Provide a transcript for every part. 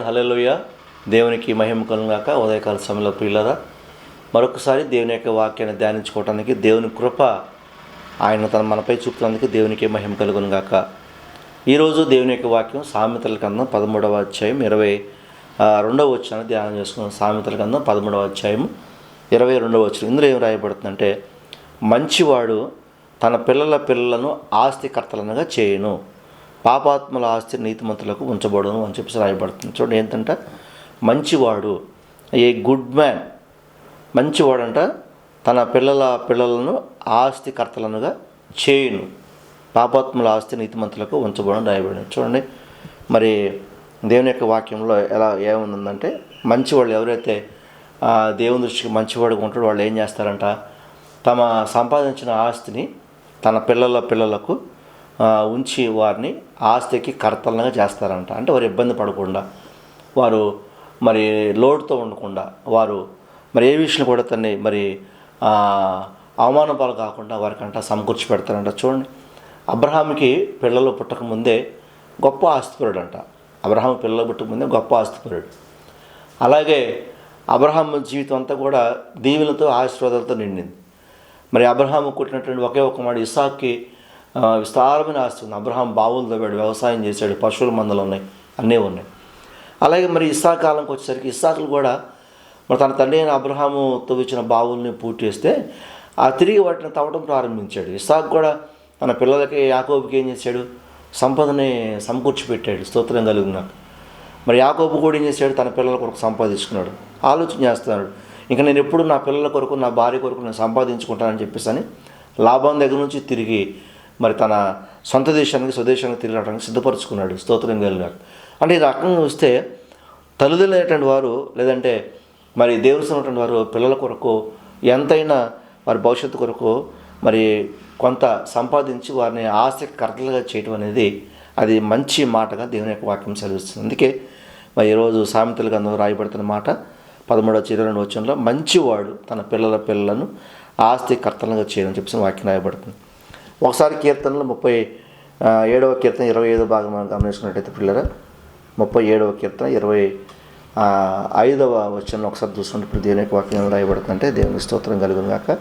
హల్లెలూయ. దేవునికి మహిమ కలుగాక ఉదయకాల సమయంలో ప్రియులరా మరొకసారి దేవుని యొక్క వాక్యాన్ని ధ్యానించుకోవడానికి దేవుని కృప ఆయన తన మనపై చూపుతున్నందుకు దేవునికి మహిమ కలుగును గాక. ఈరోజు దేవుని యొక్క వాక్యం సామెతల కన్నా పదమూడవ అధ్యాయం ఇరవై రెండవ వచ్చాను ధ్యానం చేసుకున్నాం సామెతల కన్నా పదమూడవ అధ్యాయం ఇరవై రెండవ వచ్చిన ఇందులో ఏం రాయబడుతుందంటే మంచివాడు తన పిల్లల పిల్లలను ఆస్తికర్తలనుగా చేయను. పాపాత్మల ఆస్తి నీతిమంతులకు ఉంచబడును అని చెప్పేసి రాయబడుతుంది. చూడండి ఏంటంటే? మంచివాడు ఏ గుడ్ మ్యాన్. మంచివాడంట తన పిల్లల పిల్లలను ఆస్తికర్తలనుగా చేయును. పాపాత్ముల ఆస్తి నీతిమంతులకు ఉంచబడని రాయబడింది. చూడండి మరి దేవుని యొక్క వాక్యంలో ఎలా ఏముందంటే మంచివాళ్ళు ఎవరైతే దేవుని దృష్టికి మంచివాడుగా ఉంటాడో వాళ్ళు ఏం చేస్తారంట? తమ సంపాదించిన ఆస్తిని తన పిల్లల పిల్లలకు ఉంచి వారిని ఆస్తికి కర్తలంగా చేస్తారంట. అంటే వారు ఇబ్బంది పడకుండా వారు మరి లోటుతో ఉండకుండా వారు మరి ఏ విషయం కూడా తన్ని మరి ఆ, పాలు కాకుండా వారికంట సమకూర్చి పెడతారంట. చూడండి అబ్రహాంకి పిల్లలు పుట్టకముందే గొప్ప ఆస్తిపరుడు అంట అబ్రహాం పిల్లలు పుట్టక ముందే గొప్ప ఆస్తిపరుడు. అలాగే అబ్రహాం జీవితం అంతా కూడా దీవులతో ఆశీర్వాదాలతో నిండింది. మరి అబ్రహాం కుట్టినటువంటి ఒకే ఒక మాడు ఇసాక్కి విస్తారమైన ఆస్తి ఉంది. అబ్రహాం బావులు తవ్వాడు వ్యవసాయం చేశాడు. పశువుల మందలు ఉన్నాయి. అన్నీ ఉన్నాయి. అలాగే మరి ఇస్సా కాలంకి వచ్చేసరికి ఇస్సాకులు కూడా మరి తన తండ్రి అయిన అబ్రహాము తవ్వించిన బావుల్ని పూర్తి చేస్తే ఆ తిరిగి వాటిని తవ్వడం ప్రారంభించాడు. ఇస్సాకు కూడా తన పిల్లలకి యాకోబుకి ఏం చేశాడు? సంపదని సమకూర్చి పెట్టాడు స్తోత్రం కలిగినాక మరి యాకోబు కూడా ఏం చేశాడు? తన పిల్లల కొరకు సంపాదించుకున్నాడు. ఆలోచన చేస్తున్నాడు. ఇంకా నేను ఎప్పుడు నా పిల్లల కొరకు నా భార్య కొరకు నేను సంపాదించుకుంటానని చెప్పేసి అని లాభం దగ్గర నుంచి తిరిగి మరి తన సొంత దేశానికి స్వదేశానికి తిరగడానికి సిద్ధపరచుకున్నాడు. స్తోత్రం కలిగినాడు అంటే ఈ రకంగా చూస్తే తల్లిదండ్రులైనటువంటి వారు లేదంటే మరి దేవుని ఉన్నటువంటి వారు పిల్లల కొరకు ఎంతైనా వారి భవిష్యత్తు కొరకు మరి కొంత సంపాదించి వారిని ఆస్తికి కర్తలుగా చేయటం అనేది అది మంచి మాటగా దేవుని యొక్క వాక్యం సెలవిస్తుంది. అందుకే మరి ఈరోజు సామెతల గంధం రాయబడుతున్న మాట పదమూడవ ఇరవై రెండు వచ్చంలో మంచివాడు తన పిల్లల పిల్లలను ఆస్తి చేయడం చెప్పేసి వాక్యం రాయబడుతుంది. ఒకసారి కీర్తనలు ముప్పై ఏడవ కీర్తన ఇరవై ఐదో భాగం మనం గమనించుకున్నట్టయితే పిల్లరా ముప్పై ఏడవ కీర్తన ఇరవై ఐదవ వచ్చిన ఒకసారి చూసుకుంటే ఇప్పుడు దేవుని యొక్క వాక్యం రాయబడుతుందంటే దేవుని స్తోత్రం కలుగును కాక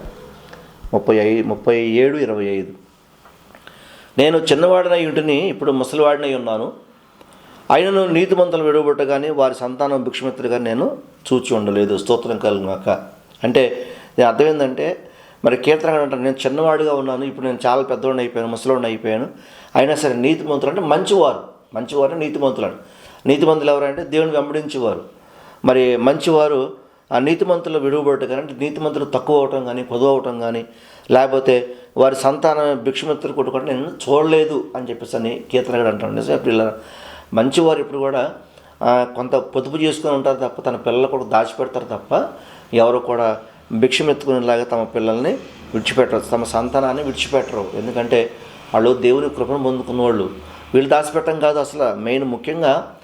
ముప్పై ఐ ముప్పై ఏడు ఇరవై ఐదు. నేను చిన్నవాడినై ఇంటిని ఇప్పుడు ముసలివాడినై ఉన్నాను. ఆయనను నీతిమంతులు విడవబట్ట వారి సంతానం భిక్షమిత్రుగా నేను చూచి ఉండలేదు. స్తోత్రం కలుగునాక అంటే దీని అర్థం ఏంటంటే మరి కీర్తన అంటారు నేను చిన్నవాడిగా ఉన్నాను ఇప్పుడు నేను చాలా పెద్దవాడిని అయిపోయాను ముసలివాడిని అయిపోయాను. అయినా సరే నీతిమంతులు అంటే మంచివారు మంచివారు నీతిమంతులు అంట. నీతిమంతులు ఎవరంటే దేవుని వెంబడించేవారు. మరి మంచివారు ఆ నీతిమంతులు విడువబడటం కానీ అంటే నీతిమంతులు తక్కువ అవటం కానీ పొదువు అవటం కానీ లేకపోతే వారి సంతానం భిక్షమిత్రులు కొట్టుకుంటే నేను చూడలేదు అని చెప్పేసి అని కీర్తనగాడు అంటాను ఇప్పుడు పిల్లలు మంచివారు ఇప్పుడు కూడా కొంత పొదుపు చేసుకుని ఉంటారు తప్ప తన పిల్లలు కూడా దాచిపెడతారు తప్ప ఎవరు కూడా భిక్షమెత్తుకునేలాగా తమ పిల్లల్ని విడిచిపెట్టరు తమ సంతానాన్ని విడిచిపెట్టరు. ఎందుకంటే వాళ్ళు దేవుని కృపను పొందుకున్న వాళ్ళు వీళ్ళు దాచిపెట్టడం కాదు అసలు. మెయిన్ ముఖ్యంగా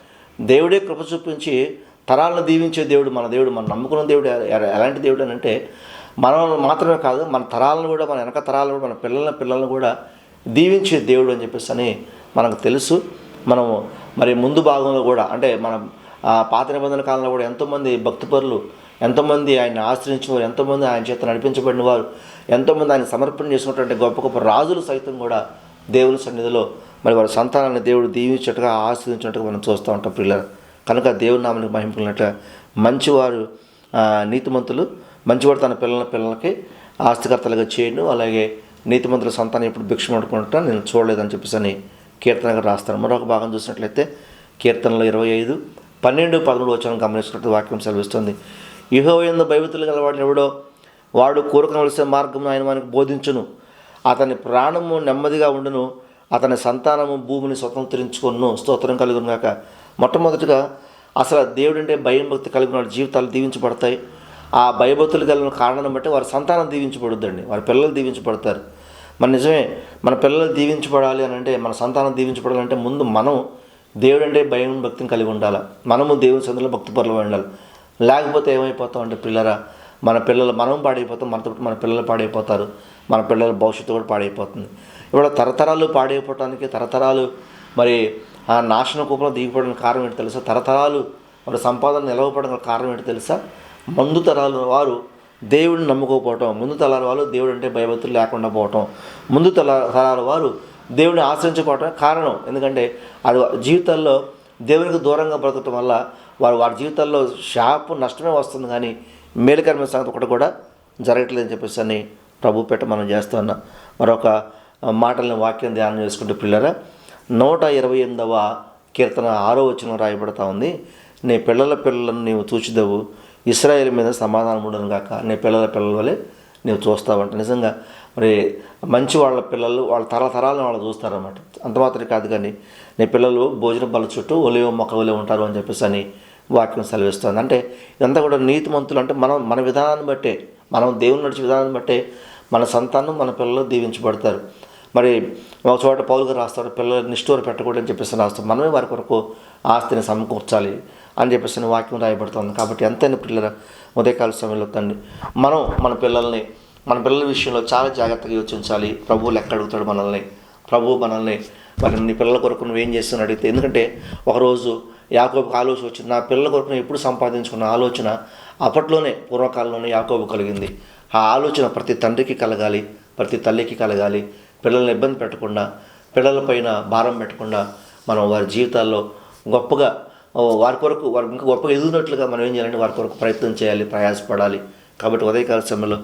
దేవుడే కృప చూపించి తరాలను దీవించే దేవుడు మన దేవుడు మనం నమ్ముకున్న దేవుడు ఎలాంటి దేవుడు అని అంటే మనం మాత్రమే కాదు మన తరాలను కూడా మన వెనక తరాలను కూడా మన పిల్లల పిల్లలను కూడా దీవించే దేవుడు అని చెప్పేసి అని మనకు తెలుసు. మనము మరి ముందు భాగంలో కూడా అంటే మన పాత నిబంధన కాలంలో కూడా ఎంతోమంది భక్తిపరులు ఎంతోమంది ఆయన ఆశ్రయించిన వారు ఎంతోమంది ఆయన చేత నడిపించబడిన వారు ఎంతోమంది ఆయన సమర్పణ చేసినటువంటి గొప్ప గొప్ప రాజులు సైతం కూడా దేవుని సన్నిధిలో మరి వారి సంతానాన్ని దేవుడు దీవించినట్టుగా ఆశ్రయించినట్టుగా మనం చూస్తూ ఉంటాం పిల్లలు కనుక దేవుని నామానికి మహింపుకున్నట్టు మంచివారు నీతిమంతులు మంచివాడు తన పిల్లల పిల్లలకి ఆస్తికర్తలుగా చేయను అలాగే నీతిమంతుల సంతానం ఎప్పుడు భిక్ష పడుకుంటా నేను చూడలేదని చెప్పేసి అని కీర్తనగా రాస్తాను మరొక భాగం చూసినట్లయితే కీర్తనలో ఇరవై ఐదు పన్నెండు పదమూడు వచ్చిన గమనించినట్టు వాక్యం సెలవిస్తుంది. ఇహో భయభతులు భయభక్తులు గలవాడిని ఎవడో వాడు కోరుకునవలసిన మార్గం ఆయన మనకు బోధించును. అతని ప్రాణము నెమ్మదిగా ఉండును. అతని సంతానము భూమిని స్వతంత్రించుకొను స్తోత్రం కలుగును గాక. మొట్టమొదటిగా అసలు దేవుడు అంటే భయం భక్తి కలిగిన వాడి జీవితాలు దీవించబడతాయి. ఆ భయభక్తులు కలిగిన కారణం బట్టి వారి సంతానం దీవించబడుద్దండి. వారి పిల్లలు దీవించబడతారు. మన నిజమే మన పిల్లలు దీవించబడాలి అని అంటే మన సంతానం దీవించబడాలంటే ముందు మనం దేవుడంటే భయం భక్తిని కలిగి ఉండాలి. మనము దేవుని సందులో భక్తి పరులు ఉండాలి. లేకపోతే ఏమైపోతాం అంటే పిల్లరా మన పిల్లలు మనం పాడైపోతాం మనతో పాటు మన పిల్లలు పాడైపోతారు మన పిల్లల భవిష్యత్తు కూడా పాడైపోతుంది. ఇప్పుడు తరతరాలు పాడైపోవటానికి తరతరాలు మరి ఆ నాశన కూపంలో దిగిపోవడానికి కారణం ఏంటి తెలుసా? తరతరాలు మరి సంపాదన నిలవపడడానికి కారణం ఏంటి తెలుసా? ముందు తరాల వారు దేవుడిని నమ్ముకోకపోవటం ముందు తరాల వారు దేవుడు అంటే భయభక్తులు లేకుండా పోవటం ముందు తల తరాల వారు దేవుడిని ఆశ్రయించుకోవటం కారణం. ఎందుకంటే అది జీవితాల్లో దేవునికి దూరంగా బ్రతకటం వల్ల వారు వారి జీవితాల్లో షాపు నష్టమే వస్తుంది కానీ మేలుకరమైన సంగతి ఒకటి కూడా జరగట్లేదని చెప్పేసి అని ప్రభుపేట మనం చేస్తున్న మరొక మాటల్ని వాక్యం ధ్యానం చేసుకుంటే పిల్లరా నూట ఇరవై ఎనిమిదవ కీర్తన ఆరో వచ్చిన రాయబడతా ఉంది. నీ పిల్లల పిల్లలను నీవు చూచిదవు ఇస్రాయేల్ మీద సమాధానం ఉండను కాక నీ పిల్లల పిల్లల వలె నీవు చూస్తావంట. నిజంగా మరి మంచి వాళ్ళ పిల్లలు వాళ్ళ తరతరాలను వాళ్ళు చూస్తారన్నమాట. అంత మాత్రమే కాదు కానీ నీ పిల్లలు భోజన బల చుట్టూ ఒలివ మొక్క ఒలివ ఉంటారు అని చెప్పేసి అని వాక్యం సెలవిస్తుంది. అంటే ఇదంతా కూడా నీతిమంతులు అంటే మనం మన విధానాన్ని బట్టే మనం దేవుని నడిచే విధానాన్ని బట్టే మన సంతానం మన పిల్లలు దీవించబడతారు. మరి ఒక చోట పౌలుగా రాస్తారు పిల్లలు నిష్ఠూర పెట్టకూడదని చెప్పేసి రాస్తాం మనమే వారి కొరకు ఆస్తిని సమకూర్చాలి అని చెప్పేసి వాక్యం రాయబడుతుంది. కాబట్టి ఎంతైనా పిల్లల ఉదయకాల సమయంలో తండ్రి మనం మన పిల్లల్ని మన పిల్లల విషయంలో చాలా జాగ్రత్తగా యోచించాలి. ప్రభువులు ఎక్కడ అడుగుతాడు మనల్ని? ప్రభువు మనల్ని మరి నీ పిల్లల కొరకు నువ్వేం చేస్తున్నా అడిగితే ఎందుకంటే ఒకరోజు యాకోబుకు ఆలోచన వచ్చింది నా పిల్లల కొరకు నేను ఎప్పుడు సంపాదించుకున్న ఆలోచన అప్పట్లోనే పూర్వకాలంలోనే యాకోబు కలిగింది. ఆ ఆలోచన ప్రతి తండ్రికి కలగాలి ప్రతి తల్లికి కలగాలి. పిల్లల్ని ఇబ్బంది పెట్టకుండా పిల్లలపైన భారం పెట్టకుండా మనం వారి జీవితాల్లో గొప్పగా వారి కొరకు వారు ఇంకా గొప్పగా ఎదుగునట్లుగా మనం ఏం చేయాలంటే వారి కొరకు ప్రయత్నం చేయాలి ప్రయాసపడాలి. కాబట్టి ఉదయకాల సమయంలో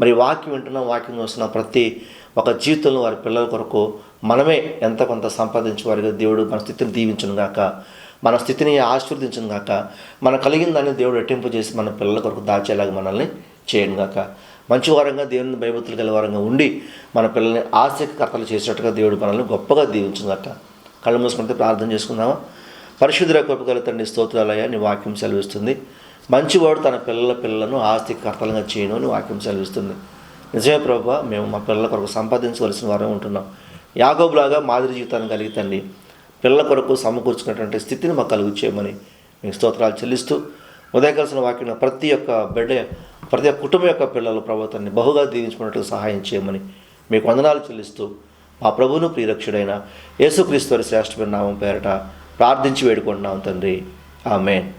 మరి వాక్యం వింటున్నాం వాక్యం చూస్తున్న ప్రతి ఒక జీవితంలో వారి పిల్లల కొరకు మనమే ఎంత కొంత సంపాదించే వారికి దేవుడు మన స్థితిని దీవించును గాక మన స్థితిని ఆశీర్వదించను గాక. మన కలిగిన దాన్ని దేవుడు రెట్టింపు చేసి మన పిల్లల కొరకు దాచేలాగా మనల్ని చేయను గాక. మంచి వారంగా దేవుని భయభక్తులు గల వారంగా ఉండి మన పిల్లల్ని ఆసక్తికర్తలు చేసేటట్టుగా దేవుడు మనల్ని గొప్పగా దీవించను గాక. కళ్ళు మూసుకుంటే ప్రార్థన చేసుకుందామా? పరిశుద్ధ గొప్పగల తండ్రి స్తోత్రాలయ్యా నీ వాక్యం సెలవిస్తుంది. మంచివాడు తన పిల్లల పిల్లలను ఆస్తికర్తలుగా చేయను అని వాక్యం సెలవిస్తుంది. నిజమే ప్రభా మేము మా పిల్లల కొరకు సంపాదించవలసిన వారే ఉంటున్నాం. యాగోబులాగా మాదిరి జీవితాన్ని కలిగి తండ్రి పిల్లల కొరకు సమకూర్చుకున్నటువంటి స్థితిని మాకు కలుగు చేయమని మీకు స్తోత్రాలు చెల్లిస్తూ ఉదయకాల్సిన వాక్యం ప్రతి ఒక్క బిడ్డ ప్రతి ఒక్క కుటుంబం యొక్క పిల్లల ప్రభుత్వాన్ని బహుగా దీవించుకున్నట్టు సహాయం చేయమని మీకు వందనాలు చెల్లిస్తూ మా ప్రభువును ప్రియరక్షుడైన యేసుక్రీస్తు వారి శ్రేష్టమైన నామం పేరట ప్రార్థించి వేడుకుంటున్నాం తండ్రి. ఆమెన్.